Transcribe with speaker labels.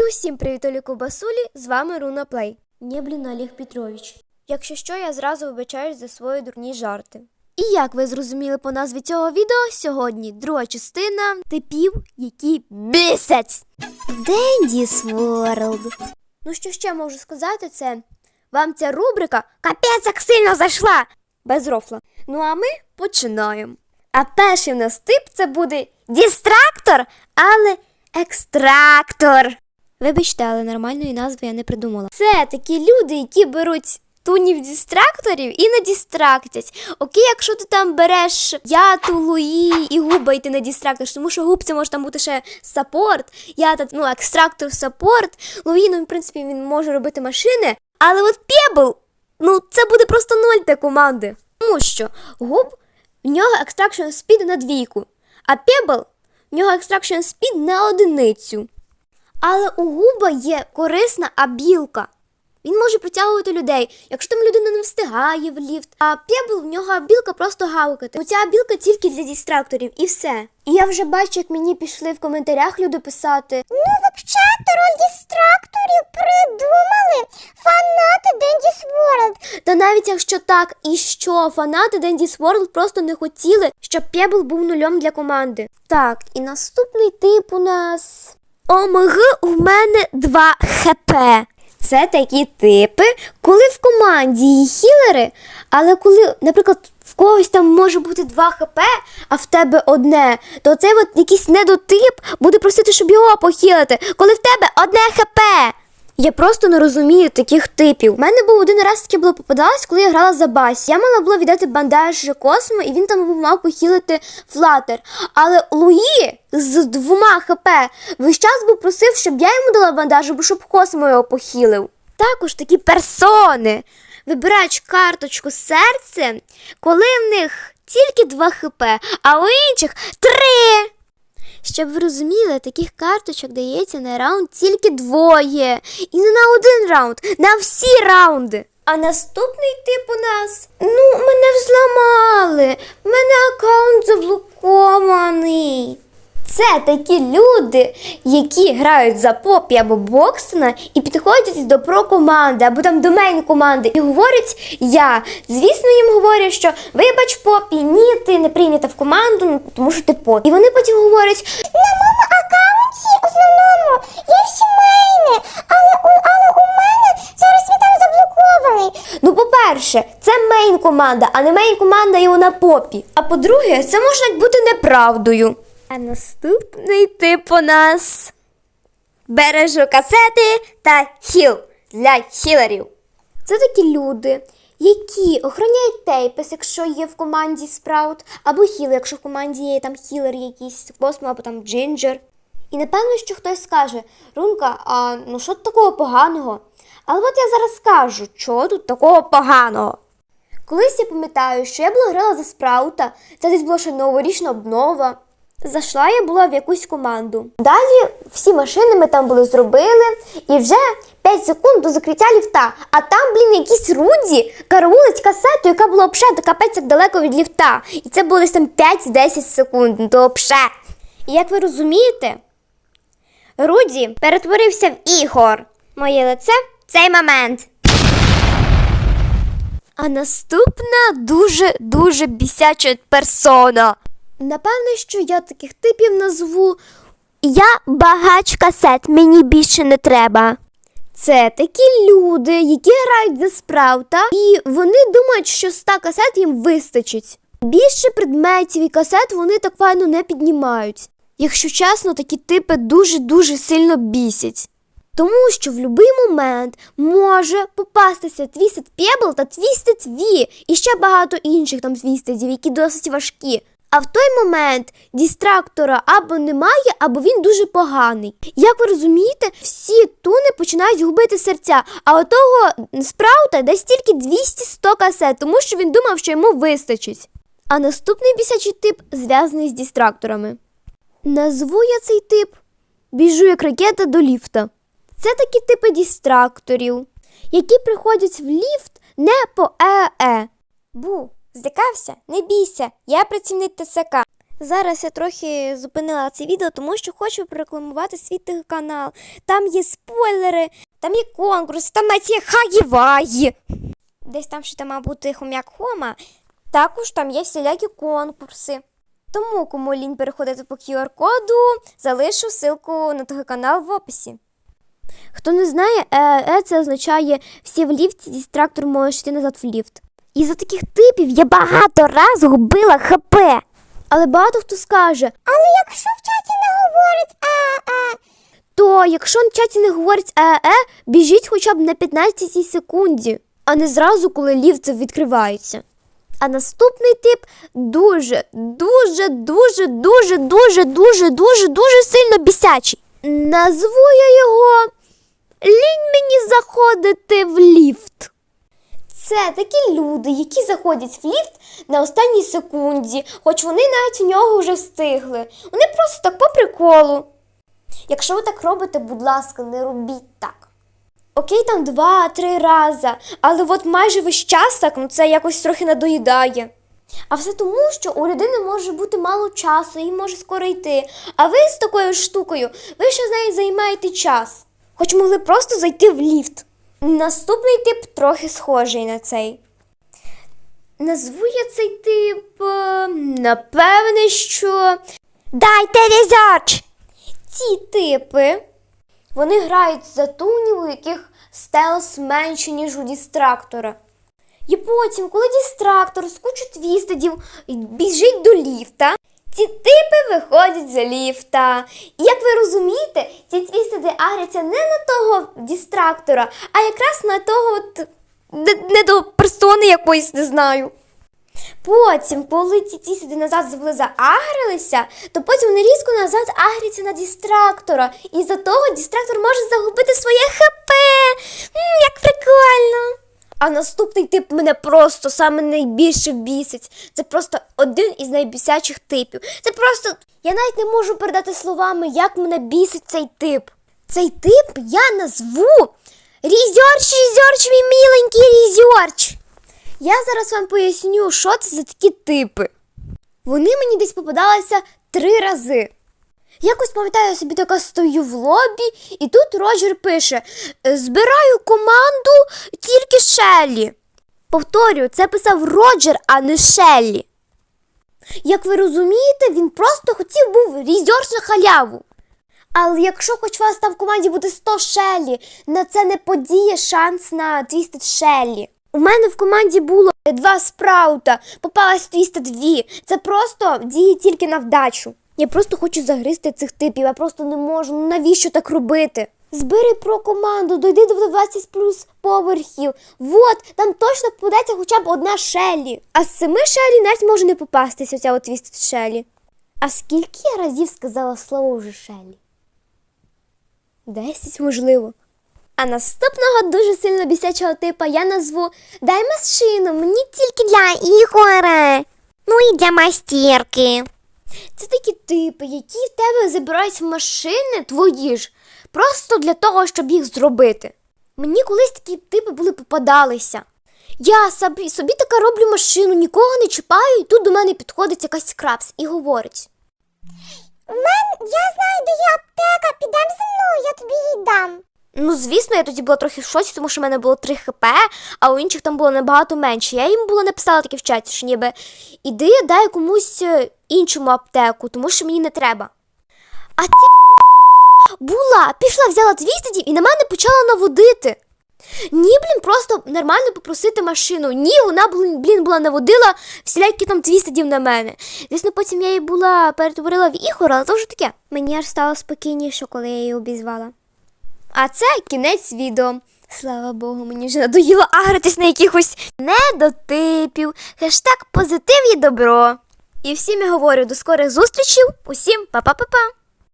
Speaker 1: І усім привіт, Басулі, з вами Руна Плей.
Speaker 2: Не, блін, Олег Петрович.
Speaker 1: Якщо що, я зразу вибачаюсь за свої дурні жарти. І як ви зрозуміли по назві цього відео, сьогодні друга частина типів, які бісять. Дендіс Ворлд. Ну що ще можу сказати, це вам ця рубрика капець як сильно зайшла. Без рофла. Ну а ми починаємо. А перший в нас тип це буде дістрактор, але екстрактор. Вибачте, але нормальної назви я не придумала. Це такі люди, які беруть тунів дістракторів і не дістрактять. Окей, якщо ти там береш яту, луї і губа, і ти не дістрактиш, тому що губ це може там бути ще саппорт, ята, ну, екстрактор саппорт, луї, ну, в принципі, він може робити машини. Але от пебл, ну, це буде просто ноль для команди. Тому що губ в нього екстракшн спід на двійку, а пебл в нього екстракшн спід на одиницю. Але у губа є корисна абілка. Він може притягувати людей, якщо там людина не встигає в ліфт. А пебл в нього абілка просто гавкати. Оця абілка тільки для дістракторів і все. І я вже бачу, як мені пішли в коментарях люди писати.
Speaker 3: Ну, взагалі, роль дистракторів придумали фанати Дендіс Ворлд.
Speaker 1: Та навіть якщо так, і що фанати Дендіс World просто не хотіли, щоб пебл був нульом для команди. Так, і наступний тип у нас. ОМГ у мене 2 хп. Це такі типи, коли в команді є хілери, але коли, наприклад, в когось там може бути 2 хп, а в тебе одне, то цей от якийсь недотип буде просити, щоб його похилити, коли в тебе одне хп. Я просто не розумію таких типів. У мене був один раз таке було попадалось, коли я грала за бас. Я мала було віддати бандаж Космо, і він там мав похилити флатер. Але Луї з двома хп весь час був просив, щоб я йому дала бандаж, або щоб Космо його похилив. Також такі персони вибирають карточку серце, коли в них тільки 2 хп, а у інших 3. Щоб ви розуміли, таких карточок дається на раунд тільки двоє. І не на один раунд, на всі раунди. А наступний тип у нас. Ну, мене взламали. У мене аккаунт заблокований. Такі люди, які грають за попі або боксена і підходять до про команди або там до мейн команди і говорять я. Звісно, їм говорять, що вибач попі, ні, ти не прийнята в команду, ну, тому що ти попі. І вони потім говорять,
Speaker 3: На моєму аккаунті основному є всі мейни, але у, але у мене зараз він там заблокований.
Speaker 1: Ну, по-перше, це мейн команда, а не мейн команда і на попі. А по-друге, це може бути неправдою. А наступний тип у нас бережу касети та хіл для хілерів. Це такі люди, які охороняють тейпес, якщо є в команді спраут, або хіл, якщо в команді є там хілер якийсь космо, або там джинджер. І напевно, що хтось скаже, Рунка, а ну що тут такого поганого? Але от я зараз скажу, що тут такого поганого. Колись я пам'ятаю, що я була грала за спраута, це десь була ще новорічна обнова. Зайшла я була в якусь команду. Далі всі машини ми там були зробили, і вже 5 секунд до закриття ліфта. А там, блін, якісь руді караулить касету, яка була обше до капець як далеко від ліфта. І це було десь там 5-10 секунд до обше. І як ви розумієте, Руді перетворився в ігор. Моє лице в цей момент. А наступна дуже-дуже бісяча персона. Напевне, що я таких типів назву. Я багач касет, мені більше не треба. Це такі люди, які грають за спраута, і вони думають, що 100 касет їм вистачить. Більше предметів і касет вони так файно не піднімають. Якщо чесно, такі типи дуже-дуже сильно бісять. Тому що в будь-який момент може попастися Twisted Pebble та Twisted V і ще багато інших там твістедів, які досить важкі. А в той момент дістрактора або немає, або він дуже поганий. Як ви розумієте, всі туни починають губити серця, а у того спраута десь тільки 200-100 касет, тому що він думав, що йому вистачить. А наступний бісячий тип зв'язаний з дістракторами. Назву я цей тип біжу як ракета до ліфта. Це такі типи дістракторів, які приходять в ліфт не по ЕЕ. Бу, здикався? Не бійся, я працівник ТСК. Зараз я трохи зупинила це відео, тому що хочу прорекламувати свій канал. Там є спойлери, там є конкурс, там навіть є хагі-вагі. Десь там ще там має бути хом'як Хома. Також там є всілякі конкурси. Тому, кому лінь переходити по QR-коду, залишу ссылку на той канал в описі. Хто не знає, е, е це означає всі в ліфті, дистрактор можеш йти назад в ліфт. І за таких типів я багато раз губила ХП. Але багато хто скаже,
Speaker 3: Але якщо в чаті не говорить е-е,
Speaker 1: то якщо на чаті не говорить е-е, біжіть хоча б на 15 секунді, а не зразу, коли ліфт відкривається. А наступний тип дуже, дуже, дуже, дуже, дуже, дуже, дуже, дуже сильно бісячий. Назву я його Лінь мені заходити в ліфт. Це такі люди, які заходять в ліфт на останній секунді, хоч вони навіть у нього вже встигли. Вони просто так по приколу. Якщо ви так робите, будь ласка, не робіть так. Окей, там два-три рази, але от майже весь час так, ну це якось трохи надоїдає. А все тому, що у людини може бути мало часу, їй може скоро йти. А ви з такою штукою, ви ще з нею займаєте час. Хоч могли просто зайти в ліфт. Наступний тип трохи схожий на цей. Назву я цей тип. е, Напевне, що. Дайте різач! Ці типи вони грають за тунів, у яких стелс менше, ніж у дістрактора. І потім, коли дістрактор з кучу твістедів біжить до ліфта, ці типи виходять за ліфта. І як ви розумієте, ці твістеди агряться не на того дістрактора, а якраз на того от, не, до персони якоїсь не знаю. Потім, коли ці тісіди назад заагрилися, то потім вони різко назад агряться на дістрактора. І за того дістрактор може загубити своє ХП. М, як прикольно. А наступний тип мене просто саме найбільше бісить. Це просто один із найбісячих типів. Це просто. Я навіть не можу передати словами, як мене бісить цей тип. Цей тип я назву Різьорч, Різьорч, мій міленький Різьорч. Я зараз вам поясню, що це за такі типи. Вони мені десь попадалися три рази. Якось пам'ятаю, я собі така стою в лобі, і тут Роджер пише: Збираю команду тільки Шеллі. Повторюю, це писав Роджер, а не Шеллі. Як ви розумієте, він просто хотів був різьорж на халяву. Але якщо хоч у вас там в команді буде 100 Шеллі, на це не подіє шанс на Твістед Шеллі. У мене в команді було два спраута, попалась Твістед дві. Це просто діє тільки на вдачу. Я просто хочу загризти цих типів, я просто не можу. Ну навіщо так робити? Збери про команду, дойди до 20 плюс поверхів. Вот, там точно попадеться хоча б одна Шеллі. А з семи Шеллі навіть може не попастись оця от Твістед Шеллі. А скільки я разів сказала слово вже Шеллі? Десять, можливо. А наступного дуже сильно бісячого типа я назву Дай машину, мені тільки для ігора. Ну і для майстерки. Це такі типи, які в тебе забирають машини твої ж, просто для того, щоб їх зробити. Мені колись такі типи були попадалися. Я собі, собі така роблю машину, нікого не чіпаю, і тут до мене підходить якась крапс і говорить.
Speaker 3: в мене, я знаю, де є аптека, підемо зі мною, я тобі її дам.
Speaker 1: Ну, звісно, я тоді була трохи в шоці, тому що в мене було 3 хп, а у інших там було набагато менше. Я їм було написала таке в чаті, що ніби іди дай комусь е, іншому аптеку, тому що мені не треба. А ця була, пішла, взяла твістедів і на мене почала наводити. Ні, блін, просто нормально попросити машину. Ні, вона, блін, була наводила всілякі там твістедів на мене. Звісно, потім я її була перетворила в ігор, але то вже таке. Мені аж стало спокійніше, коли я її обізвала. А це кінець відео. Слава Богу, мені вже надоїло агритись на якихось недотипів. Хештег позитив і добро. І всім я говорю до скорих зустрічей. Усім па-па-па-па.